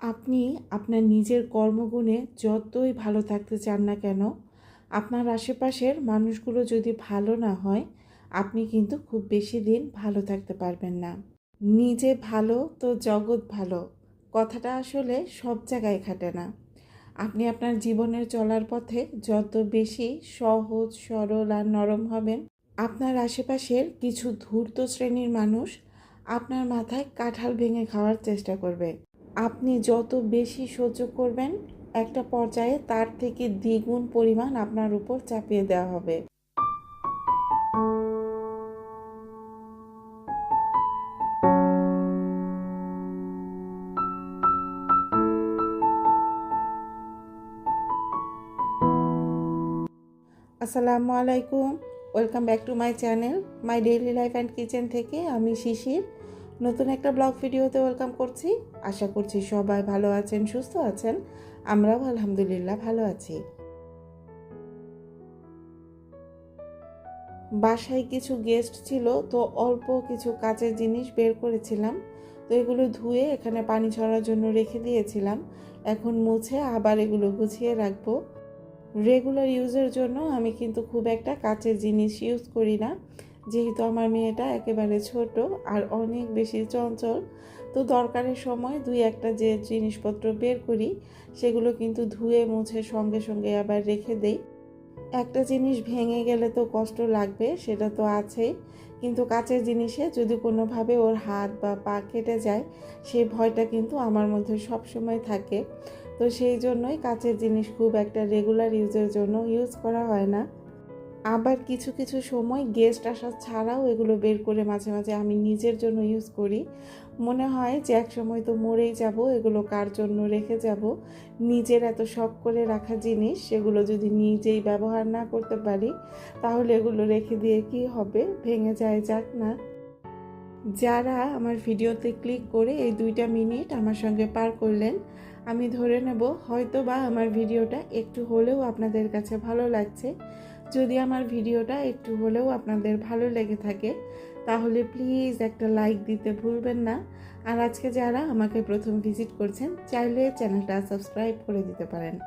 আপনি আপনার নিজের কর্মগুণে যতই ভালো থাকতে চান না কেন, আপনার আশেপাশের মানুষগুলো যদি ভালো না হয়, আপনি কিন্তু খুব বেশি দিন ভালো থাকতে পারবেন না। নিজে ভালো তো জগৎ ভালো, কথাটা আসলে সব জায়গায় খাটে না। আপনি আপনার জীবনের চলার পথে যত বেশি সহজ, সরল আর নরম হবেন, আপনার আশেপাশের কিছু ধূর্ত শ্রেণির মানুষ আপনার মাথায় কাঁঠাল ভেঙে খাওয়ার চেষ্টা করবে। আপনি যত বেশি সহ্য করবেন, একটা পর্যায়ে তার থেকে দ্বিগুণ পরিমাণ আপনার উপর চাপিয়ে দেওয়া হবে। আসসালামু আলাইকুম। Welcome back to my channel, my daily life and kitchen থেকে আমি শিশির। নতুন একটা ব্লগ ভিডিওতে ওয়েলকাম করছি। আশা করছি সবাই ভালো আছেন, সুস্থ আছেন। আমরাও আলহামদুলিল্লাহ ভালো আছি। বাসায় কিছু গেস্ট ছিল, তো অল্প কিছু কাচের জিনিস বের করেছিলাম। তো এগুলো ধুয়ে এখানে পানি ছড়ার জন্য রেখে দিয়েছিলাম। এখন মুছে আবার এগুলো গুছিয়ে রাখব। রেগুলার ইউজের জন্য আমি কিন্তু খুব একটা কাচের জিনিস ইউজ করি না। যেহেতু আমার মেয়েটা একেবারে ছোট আর অনেক বেশি চঞ্চল, তো দরকারের সময় দুই একটা যে জিনিসপত্র বের করি, সেগুলো কিন্তু ধুয়ে মুছে সঙ্গে সঙ্গে আবার রেখে দেই। একটা জিনিস ভেঙে গেলে তো কষ্ট লাগবে, সেটা তো আছেই। কিন্তু কাচের জিনিসে যদি কোনোভাবে ওর হাত বা পা কেটে যায়, সেই ভয়টা কিন্তু আমার মধ্যে সবসময় থাকে। তো সেই জন্যই কাচের জিনিস খুব একটা রেগুলার ইউজের জন্য ইউজ করা হয় না। আবার কিছু কিছু সময় গেস্ট আসা ছাড়াও এগুলো বের করে মাঝে মাঝে আমি নিজের জন্য ইউজ করি। মনে হয় যে এক সময় তো মরেই যাব, এগুলো কার জন্য রেখে যাব? নিজের এত শখ করে রাখা জিনিস, সেগুলো যদি নিজেই ব্যবহার না করতে পারি, তাহলে এগুলো রেখে দিয়ে কি হবে? ভেঙে যায়, যাক না। যারা আমার ভিডিওতে ক্লিক করে এই দুইটা মিনিট আমার সঙ্গে পার করলেন, আমি ধরে নেব হয়তো বা আমার ভিডিওটা একটু হলেও আপনাদের কাছে ভালো লাগছে। যদি আমার ভিডিওটা একটু হলেও আপনাদের ভালো লেগে থাকে, তাহলে প্লিজ একটা লাইক দিতে ভুলবেন না। আর আজকে যারা আমাকে প্রথম ভিজিট করছেন, চাইলে চ্যানেলটা সাবস্ক্রাইব করে দিতে পারেন।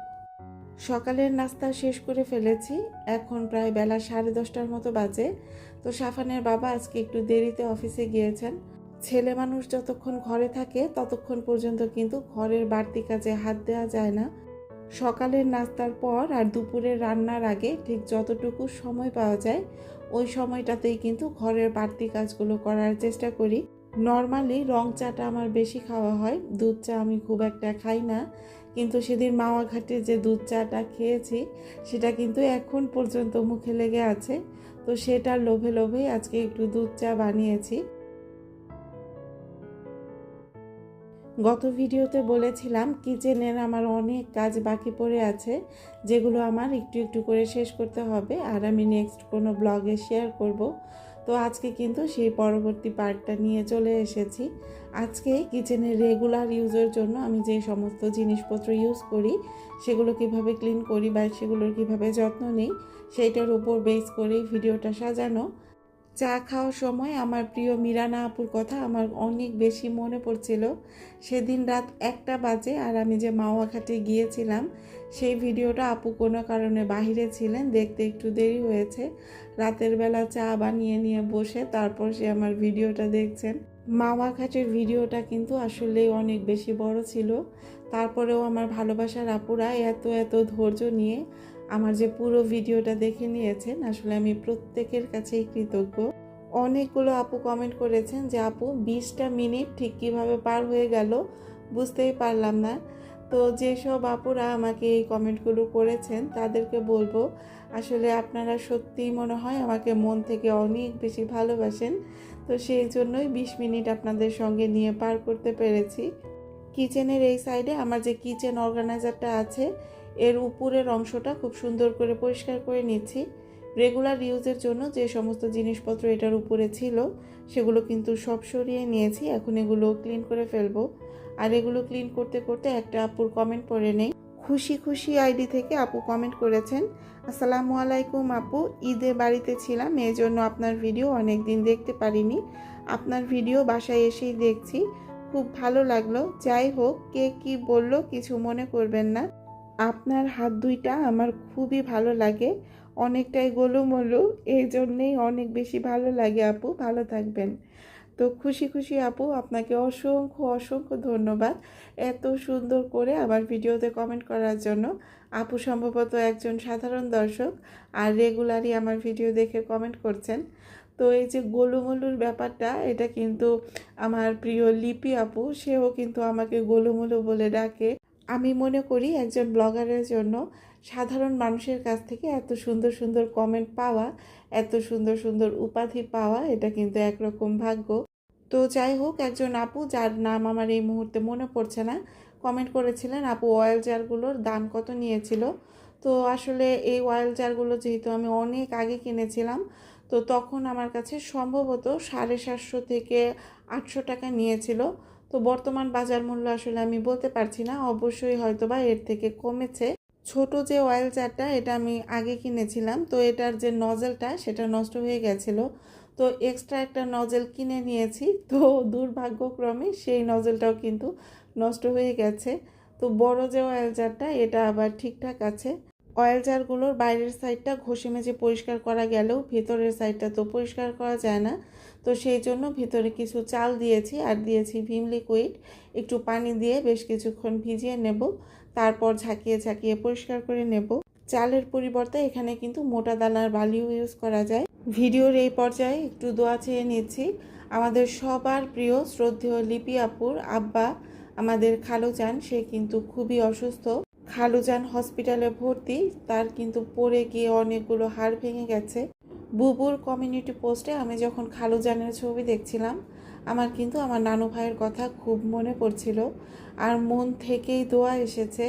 সকালের নাস্তা শেষ করে ফেলেছি, এখন প্রায় বেলা সাড়ে দশটার মতো বাজে। তো সাফানের বাবা আজকে একটু দেরিতে অফিসে গিয়েছেন। ছেলে মানুষ যতক্ষণ ঘরে থাকে, ততক্ষণ পর্যন্ত কিন্তু ঘরের বাড়তি কাজে হাত দেওয়া যায় না। সকালের নাস্তার পর আর দুপুরের রান্নার আগে ঠিক যতটুকু সময় পাওয়া যায়, ওই সময়টাতেই কিন্তু ঘরের বাড়তি কাজগুলো করার চেষ্টা করি। নর্মালি রং চাটা আমার বেশি খাওয়া হয়, দুধ চা আমি খুব একটা খাই না, কিন্তু সেদিন মাওয়া ঘাটে যে দুধ চাটা খেয়েছি, সেটা কিন্তু এখন পর্যন্ত মুখে লেগে আছে। তো সেটার লোভে লোভেই আজকে একটু দুধ চা বানিয়েছি। গত ভিডিওতে বলেছিলাম, কিচেনের আমার অনেক কাজ বাকি পড়ে আছে, যেগুলো আমার একটু একটু করে শেষ করতে হবে, আর আমি নেক্সট কোনো ব্লগে শেয়ার করব। তো আজকে কিন্তু সেই পরবর্তী পার্টটা নিয়ে চলে এসেছি। আজকে কিচেনের রেগুলার ইউজের জন্য আমি যে সমস্ত জিনিসপত্র ইউজ করি, সেগুলো কীভাবে ক্লিন করি বা সেগুলোর কীভাবে যত্ন নিই, সেইটার উপর বেস করেই ভিডিওটা সাজানো। চা খাওয়ার সময় আমার প্রিয় মিরানা আপুর কথা আমার অনেক বেশি মনে পড়ছিল। সেদিন রাত একটা বাজে আর আমি যে মাওয়াঘাটে গিয়েছিলাম, সেই ভিডিওটা আপু কোনো কারণে বাহিরে ছিলেন, দেখতে একটু দেরি হয়েছে। রাতের বেলা চা বানিয়ে নিয়ে বসে তারপর সে আমার ভিডিওটা দেখছেন। মাওয়াঘাটের ভিডিওটা কিন্তু আসলেই অনেক বেশি বড় ছিল। তারপরেও আমার ভালোবাসার আপুরা এত এত ধৈর্য নিয়ে আমার যে পুরো ভিডিওটা দেখে নিয়েছেন, আসলে আমি প্রত্যেকের কাছেই কৃতজ্ঞ। অনেকগুলো আপু কমেন্ট করেছেন যে, আপু, বিশটা মিনিট ঠিক কীভাবে পার হয়ে গেল? বুঝতেই পারলাম না। তো যেসব আপুরা আমাকে এই কমেন্টগুলো করেছেন, তাদেরকে বলব, আসলে আপনারা সত্যিই মনে হয় আমাকে মন থেকে অনেক বেশি ভালোবাসেন। তো সেই জন্যই বিশ মিনিট আপনাদের সঙ্গে নিয়ে পার করতে পেরেছি। কিচেনের এই সাইডে আমার যে কিচেন অর্গানাইজারটা আছে এর উপরের অংশটা খুব সুন্দর করে পরিষ্কার করে নিচ্ছি। রেগুলার ইউজের জন্য যে সমস্ত জিনিসপত্র এটার উপরে ছিল, সেগুলো কিন্তু সব সরিয়ে নিয়েছি। এখন এগুলো ক্লিন করে ফেলব। আর এগুলো ক্লিন করতে করতে একটা আপুর কমেন্ট পড়ে নেই। খুশি খুশি আইডি থেকে আপু কমেন্ট করেছেন, আসসালামু আলাইকুম আপু, ঈদে বাড়িতে ছিলাম এই জন্য আপনার ভিডিও অনেক দিন দেখতে পারিনি। আপনার ভিডিও বাসায় এসেই দেখছি। খুব ভালো লাগল। যাই হোক, কে কি বলল কিছু মনে করবেন না। আপনার হাত দুইটা আমার খুবই ভালো লাগে। অনেকটাই গোলুমলু এই জন্যেই অনেক বেশি ভালো লাগে আপু। ভালো থাকবেন। তো খুশি খুশি আপু, আপনাকে অসংখ্য অসংখ্য ধন্যবাদ এত সুন্দর করে আমার ভিডিওতে কমেন্ট করার জন্য। আপু সম্ভবত একজন সাধারণ দর্শক আর রেগুলারই আমার ভিডিও দেখে কমেন্ট করছেন। তো এই যে গোলুমলুর ব্যাপারটা, এটা কিন্তু আমার প্রিয় লিপি আপু, সেও কিন্তু আমাকে গোলুমলু বলে ডাকে। আমি মনে করি একজন ব্লগারের জন্য সাধারণ মানুষের কাছ থেকে এত সুন্দর সুন্দর কমেন্ট পাওয়া, এত সুন্দর সুন্দর উপাধি পাওয়া, এটা কিন্তু একরকম ভাগ্য। তো যাই হোক, একজন আপু যার নাম আমার এই মুহূর্তে মনে পড়ছে না কমেন্ট করেছিলেন, আপু অয়েল জারগুলোর দাম কত নিয়েছিল? তো আসলে এই অয়েল জারগুলো যেহেতু আমি অনেক আগে কিনেছিলাম, তো তখন আমার কাছে সম্ভবত সাড়ে সাতশো থেকে আটশো টাকা নিয়েছিল। তো বর্তমান বাজার মূল্য আসলে আমি বলতে পারছি না। অবশ্যই হয়তো বা এর থেকে কমেছে। ছোট যে অয়েল জারটা এটা আমি আগে কিনেছিলাম। তো এটার যে নজেলটা সেটা নষ্ট হয়ে গেছিল। তো এক্সট্রা একটা নজেল কিনে নিয়েছি। তো দুর্ভাগ্যক্রমে সেই নজেলটাও কিন্তু নষ্ট হয়ে গেছে। তো বড় যে অয়েল জারটা এটা আবার ঠিকঠাক আছে। অয়েল জারগুলোর বাইরের সাইডটা ঘষে মেজে পরিষ্কার করা গেলেও ভেতরের সাইডটা তো পরিষ্কার করা যায় না। তো সেই জন্য ভিতরে কিছু চাল দিয়েছি আর দিয়েছি ভিম লিকুইড একটু পানি দিয়ে বেশ কিছুক্ষণ ভিজিয়ে নেব, তারপর ঝাঁকিয়ে ঝাঁকিয়ে পরিষ্কার করে নেব। চালের পরিবর্তে এখানে কিন্তু মোটা দানার বালিও ইউজ করা যায়। ভিডিওর এই পর্যায়ে একটু দোয়া চেয়ে নিচ্ছি। আমাদের সবার প্রিয় শ্রদ্ধেয় লিপি আপুর আব্বা, আমাদের খালুজান, সে কিন্তু খুবই অসুস্থ। খালুজান হসপিটালে ভর্তি, তার কিন্তু পড়ে গিয়ে অনেকগুলো হাড় ভেঙে গেছে। বুবুর কমিউনিটি পোস্টে আমি যখন খালুজানের ছবি দেখছিলাম, আমার কিন্তু আমার নানু ভাইয়ের কথা খুব মনে পড়ছিল। আর মন থেকেই দোয়া এসেছে,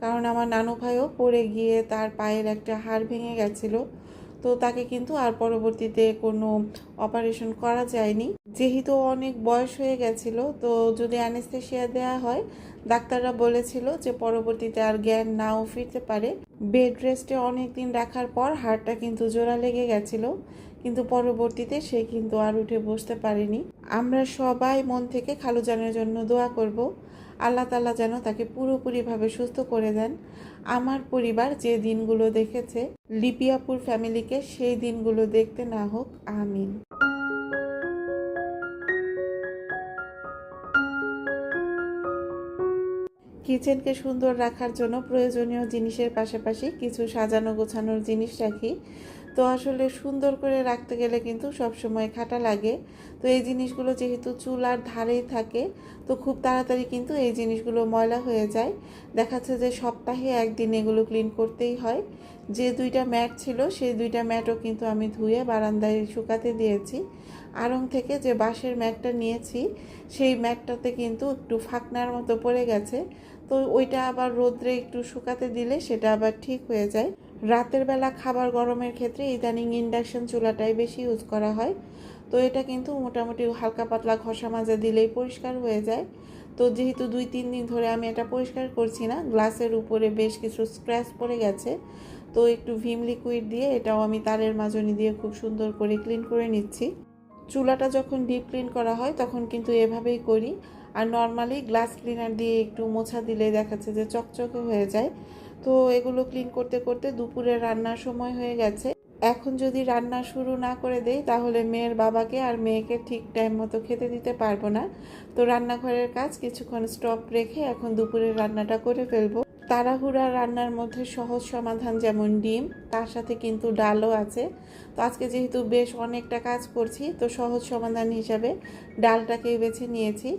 কারণ আমার নানু ভাইও পড়ে গিয়ে তার পায়ের একটা হাড় ভেঙে গেছিল। তো তাকে কিন্তু আর পরবর্তীতে কোনো অপারেশন করা যায়নি। যেহেতু অনেক বয়স হয়ে গেছিল, তো যদি অ্যানেস্থেশিয়া দেওয়া হয় ডাক্তাররা বলেছিল যে পরবর্তীতে আর জ্ঞান নাও ফিরতে পারে। বেড রেস্টে অনেক দিন রাখার পর হাড়টা কিন্তু জোড়া লেগে গেছিল, কিন্তু পরবর্তীতে সে কিন্তু আর উঠে বসতে পারেনি। আমরা সবাই মন থেকে খালুজানের জন্য দোয়া করব, আল্লাহ তালা যেন তাকে পুরোপুরিভাবে সুস্থ করে দেন। আমার পরিবার যে দিনগুলো দেখেছে, লিপিয়াপুর ফ্যামিলিকে সেই দিনগুলো দেখতে না হোক, আমিন। কিচেনকে সুন্দর রাখার জন্য প্রয়োজনীয় জিনিসের পাশাপাশি কিছু সাজানো গোছানোর জিনিস রাখি। তো আসলে সুন্দর করে রাখতে গেলে কিন্তু সব সময় খাটা লাগে। তো এই জিনিসগুলো যেহেতু চুলার ধারেই থাকে, তো খুব তাড়াতাড়ি কিন্তু এই জিনিসগুলো ময়লা হয়ে যায়। দেখাচ্ছে যে সপ্তাহে একদিন এগুলো ক্লিন করতেই হয়। যে দুইটা ম্যাট ছিল, সেই দুইটা ম্যাটও কিন্তু আমি ধুয়ে বারান্দায় শুকাতে দিয়েছি। আড়ং থেকে যে বাঁশের ম্যাটটা নিয়েছি, সেই ম্যাটটাতে কিন্তু একটু ফাঁকনার মতো পড়ে গেছে। তো ওইটা আবার রোদ্রে একটু শুকাতে দিলে সেটা আবার ঠিক হয়ে যায়। রাতের বেলা খাবার গরমের ক্ষেত্রে ইদানিং ইন্ডাকশন চুলাটাই বেশি ইউজ করা হয়। তো এটা কিন্তু মোটামুটি হালকা পাতলা ঘষা মাজা দিলেই পরিষ্কার হয়ে যায়। তো যেহেতু দুই, তিন দিন ধরে আমি এটা পরিষ্কার করছি না, গ্লাসের উপরে বেশ কিছু স্ক্র্যাচ পড়ে গেছে। তো একটু ভিম লিকুইড দিয়ে এটাও আমি তারের মাজনি দিয়ে খুব সুন্দর করে ক্লিন করে নিচ্ছি। চুলাটা যখন ডিপ ক্লিন করা হয় তখন কিন্তু এভাবেই করি। আর নর্মালি গ্লাস ক্লিনার দিয়ে একটু মোছা দিলে দেখাচ্ছে যে চকচকে হয়ে যায়। তো এগুলো ক্লিন করতে করতে দুপুরে রান্নার সময় হয়ে গেছে। এখন যদি রান্না শুরু না করে দেই, তাহলে মেয়ের বাবাকে আর মেয়েকে ঠিক টাইম মতো খেতে দিতে পারব না। তো রান্নাঘরের কাজ কিছুক্ষণ স্টপ রেখে এখন দুপুরের রান্নাটা করে ফেলব। তাড়াহুড়া রান্নার মধ্যে সহজ সমাধান যেমন ডিম, তার সাথে কিন্তু ডালও আছে। তো আজকে যেহেতু বেশ অনেকটা কাজ করছি, তো সহজ সমাধান হিসাবে ডালটাকেই বেছে নিয়েছি।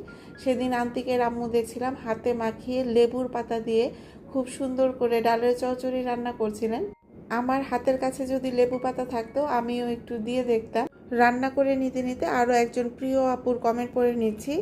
সেদিন আন্তিকের আম্মু দেখছিলাম হাতে মাখিয়ে লেবুর পাতা দিয়ে খুব সুন্দর করে ডালের চচ্চড়ি রান্না করছিলেন। আমার হাতের কাছে যদি লেবু পাতা থাকতো, আমিও একটু দিয়ে দেখতাম। রান্না করে নিতে নিতে আরও একজন প্রিয় আপুর কমেন্ট পড়ে নিচ্ছি।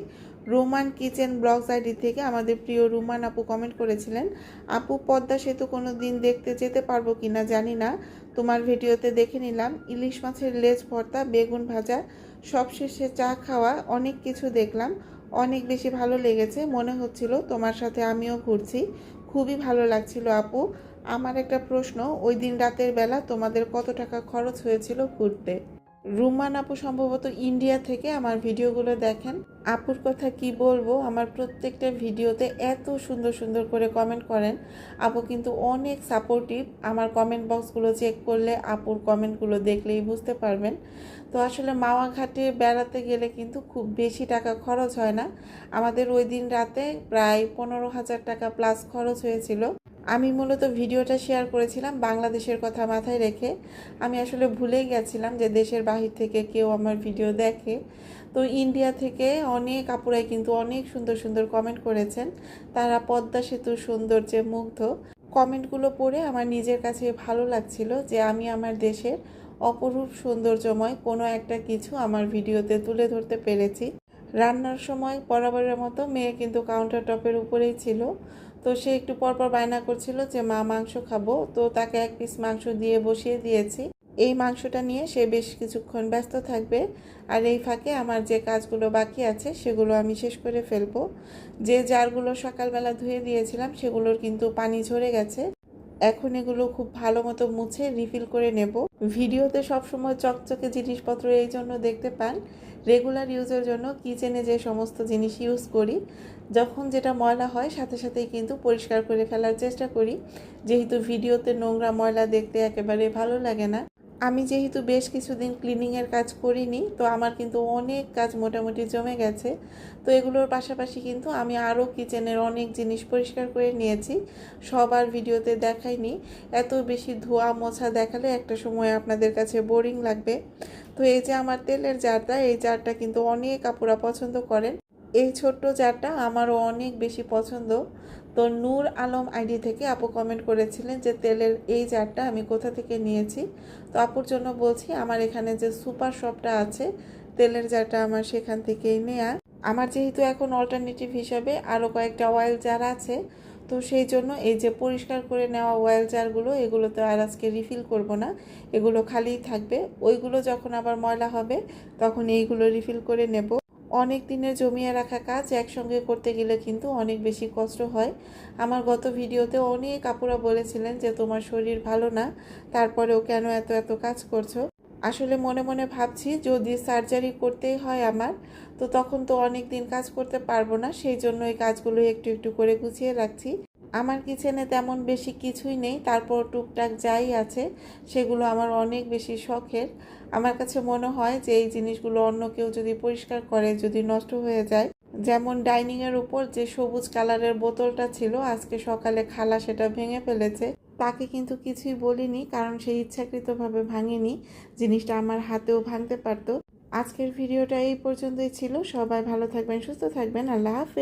রোমান কিচেন ব্লগস আইডি থেকে আমাদের প্রিয় রুমান আপু কমেন্ট করেছিলেন, আপু, পদ্মা সেতু কোনো দিন দেখতে যেতে পারব কি না জানি না। তোমার ভিডিওতে দেখে নিলাম, ইলিশ মাছের লেজ ভর্তা, বেগুন ভাজা, সবশেষে চা খাওয়া, অনেক কিছু দেখলাম। অনেক বেশি ভালো লেগেছে, মনে হচ্ছিল তোমার সাথে আমিও ঘুরছি। খুবই ভালো লাগছিল আপু। আমার একটা প্রশ্ন, ওই দিন রাতের বেলা তোমাদের কত টাকা খরচ হয়েছিল ঘুরতে? রুমান আপু সম্ভবত ইন্ডিয়া থেকে আমার ভিডিওগুলো দেখেন। আপুর কথা কি বলব? আমার প্রত্যেকটা ভিডিওতে এত সুন্দর সুন্দর করে কমেন্ট করেন। আপু কিন্তু অনেক সাপোর্টিভ আমার কমেন্ট বক্সগুলো চেক করলে আপুর কমেন্টগুলো দেখলেই বুঝতে পারবেন। তো আসলে মাওয়া ঘাটে বেড়াতে গেলে কিন্তু খুব বেশি টাকা খরচ হয় না। আমাদের ওই দিন রাতে প্রায় পনেরো হাজার টাকা প্লাস খরচ হয়েছিল। আমি মূলত ভিডিওটা শেয়ার করেছিলাম বাংলাদেশের কথা মাথায় রেখে। আমি আসলে ভুলেই গেছিলাম যে দেশের বাহির থেকে কেউ আমার ভিডিও দেখে। তো ইন্ডিয়া থেকে অনেক আপুরাই কিন্তু অনেক সুন্দর সুন্দর কমেন্ট করেছেন। তারা পদ্মা সেতুর সৌন্দর্যে মুগ্ধ কমেন্টগুলো পড়ে আমার নিজের কাছে ভালো লাগছিল যে আমি আমার দেশের অপরূপ সৌন্দর্যময় কোনো একটা কিছু আমার ভিডিওতে তুলে ধরতে পেরেছি। রান্নার সময় বরাবরের মতো মেয়ে কিন্তু কাউন্টার টপের উপরেই ছিল। তো সে একটু পরপর বায়না করছিল যে, মা, মাংস খাব। তো তাকে এক পিস মাংস দিয়ে বসিয়ে দিয়েছি। এই মাংসটা নিয়ে সে বেশ কিছুক্ষণ ব্যস্ত থাকবে। আর এই ফাঁকে আমার যে কাজগুলো বাকি আছে, সেগুলো আমি শেষ করে ফেলব। যে জারগুলো সকালবেলা ধুয়ে দিয়েছিলাম, সেগুলোর কিন্তু পানি ঝরে গেছে। এখন এগুলো খুব ভালো মতো মুছে রিফিল করে নেব। ভিডিওতে সবসময় চকচকে জিনিসপত্র এই জন্য দেখতে পান। রেগুলার ইউজের জন্য কিচেনে যে সমস্ত জিনিস ইউজ করি, যখন যেটা ময়লা হয়, সাথে সাথেই কিন্তু পরিষ্কার করে ফেলার চেষ্টা করি। যেহেতু ভিডিওতে নোংরা ময়লা দেখতে একেবারে ভালো লাগে না আমি যেহেতু বেশ কিছুদিন ক্লিনিংয়ের কাজ করিনি, তো আমার কিন্তু অনেক কাজ মোটামুটি জমে গেছে। তো এগুলোর পাশাপাশি কিন্তু আমি আরও কিচেনের অনেক জিনিস পরিষ্কার করে নিয়েছি। সবার ভিডিওতে দেখাইনি। এত বেশি ধোয়া মোছা দেখালে একটা সময় আপনাদের কাছে বোরিং লাগবে। তো এই যে আমার তেলের জারটা, এই জারটা কিন্তু অনেক আপুরা পছন্দ করেন। এই ছোট্ট জারটা আমারও অনেক বেশি পছন্দ। তো নূর আলম আইডি থেকে আপু কমেন্ট করেছিলেন যে, তেলের এই জারটা আমি কোথা থেকে নিয়েছি? তো আপুর জন্য বলছি, আমার এখানে যে সুপার শপটা আছে, তেলের জারটা আমার সেখান থেকেই নেয়া। আমার যেহেতু এখন অল্টারনেটিভ হিসাবে আরও কয়েকটা অয়েল জার আছে, তো সেই জন্য এই যে পরিষ্কার করে নেওয়া অয়েল জারগুলো এগুলো তো আর আজকে রিফিল করব না। এগুলো খালিই থাকবে। ওইগুলো যখন আবার ময়লা হবে, তখন এইগুলো রিফিল করে নেব। অনেক দিনের জমিয়ে রাখা কাজ একসঙ্গে করতে গেলে কিন্তু অনেক বেশি কষ্ট হয়। আমার গত ভিডিওতে অনেক আপুরা বলেছিলেন যে, তোমার শরীর ভালো না, তারপরেও কেন এত এত কাজ করছ? আসলে মনে মনে ভাবছি, যদি সার্জারি করতেই হয় আমার, তো তখন তো অনেক দিন কাজ করতে পারব না, সেই জন্য এই কাজগুলো একটু একটু করে গুছিয়ে রাখছি। আমার কিচেনে তেমন বেশি কিছুই নেই, তারপর টুকটাক যাই আছে, সেগুলো আমার অনেক বেশি শখের। আমার কাছে মনে হয় যে এই জিনিসগুলো অন্য কেউ যদি পরিষ্কার করে, যদি নষ্ট হয়ে যায়, যেমন ডাইনিংয়ের উপর যে সবুজ কালারের বোতলটা ছিল, আজকে সকালে খালা সেটা ভেঙে ফেলেছে। তাকে কিন্তু কিছুই বলিনি, কারণ সে ইচ্ছাকৃতভাবে ভাঙেনি, জিনিসটা আমার হাতেও ভাঙতে পারতো। আজকের ভিডিওটা এই পর্যন্তই ছিল, সবাই ভালো থাকবেন, সুস্থ থাকবেন, আল্লাহ হাফেজ।